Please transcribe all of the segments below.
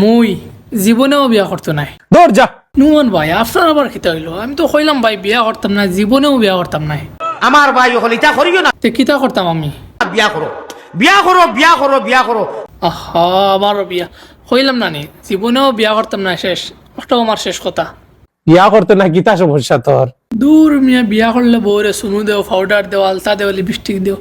মুই জীবনেও বিয়া করতো নাই। দৌড় যা। নুমান ভাই আপনার আবার কিতা হইল আমি তো কইলাম ভাই বিয়া করতাম না জীবনেও বিয়া করতাম নাই। আমার ভাই হল ইটা করিও না। তে কিতা করতাম আমি? বিয়া করো বিয়া করো বিয়া করো বিয়া করো আহা আবারও বিয়া। কইলাম না নি জীবনেও বিয়া করতাম না শেষ। ওটাও আমার শেষ কথা? বিয়া করতে না গীতা সমস্যা তোর দূর মিয়া বিয়া করলে বউরে সুনু দেও পাউডার দেও আলতা দেও লিপস্টিক দেও।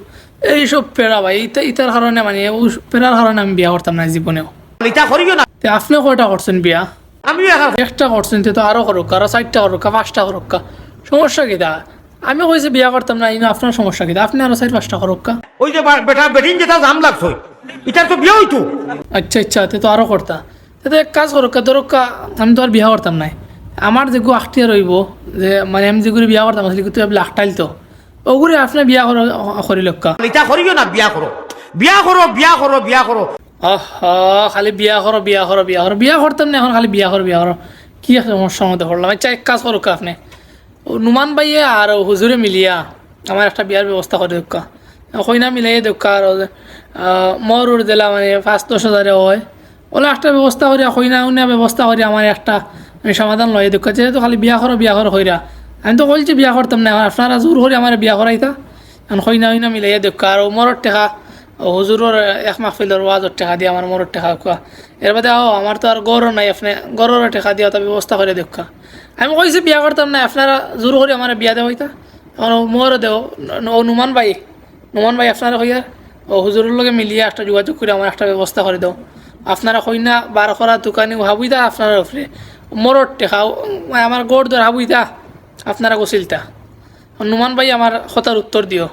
এইসব পেড়া ভাই ইতা ইতার কারণে মানে ও পেড়ার কারণে আমি বিয়া করতাম না জীবনেও ইটা করিও না। তে আপনি কয়টা করছেন বিয়া? এখন একটা করছেন তে তো আরও করুক আরও চারটা করুক পাঁচটা করুক সমস্যা কিতা আমি কইছি বিয়া করতাম না ইনো আপনার সমস্যা কিতা আপনি আরও চার পাঁচটা করুক ওই যে বেটা বেটিন যেটা জাম লাগছে ইটার তো বিয়া হইতো আচ্ছা আচ্ছা তে তো আরও করতা। তে তো এক কাজ করুক ধরুক আমি তো আর বিয়া করতাম নাই। আমার যেগু আখটিয়া রইব যে মানে আমি যেগুলি বিয়া করতাম আসলে কিন্তু আপনি আখটাইল তো। ওগুলি আপনি বিয়া করি করিলক্কা ইটা করিও না বিয়া করো। বিয়া করো বিয়া করো বিয়া করো। খালি বিয়া করো বিয়া করো বিয়া করো। বিয়া করতাম না এখন খালি বিয়া করো বিয়া করো। কি আছে সমস্যার মধ্যে পড়লাম আচ্ছা এক কাজ করুক আপনি। নুমান ভাইয়ে আর হুজুরে মিলিয়া আমার একটা বিয়ার ব্যবস্থা করে দেখা কইনা মিলাই দেখা আর মর উড় দিলা মানে পাঁচ দশ হাজারে হয়। ওলা একটা ব্যবস্থা করিয়া কইনা উনা ব্যবস্থা করি আমার একটা আমি সমাধান লয়ে দেখা যেহেতু খালি বিয়া করো বিয়া করো কইরা। আমি তো বলছি বিয়া করতাম না আপনারা জোর করে আমার বিয়া করাইতা এখন কইনা উইনা মিলাইয়া দেখা আর মরর টেকা হুজুরের এক মাহফিলের ওয়াজর টেকা দিয়ে আমার মরর টেকা কোয়া এর বাদে আও আমার তো আর গরর নাই, আপনি গরর টেকা দিয়া তা ব্যবস্থা করে দেখা আমি কইছি, বিয়া করতাম না, আপনারা জোর করে আমার বিয়া দেওয়া হইতা। এখন মোর দেও ও নুমান ভাই নুমান ভাই আপনারা কইয়া ও হুজুরের লগে মিলিয়ে একটা যোগাযোগ করে আমার একটা ব্যবস্থা করে দাও। আপনারা কইনা, বার করা দোকানে ভাবুইতা আপনারা উপরে। মরর টেকা আমার গোড় ধর ভাবুইতা আপনারা গোসিলতা। নুমান ভাই, আমার কথার উত্তর দিও।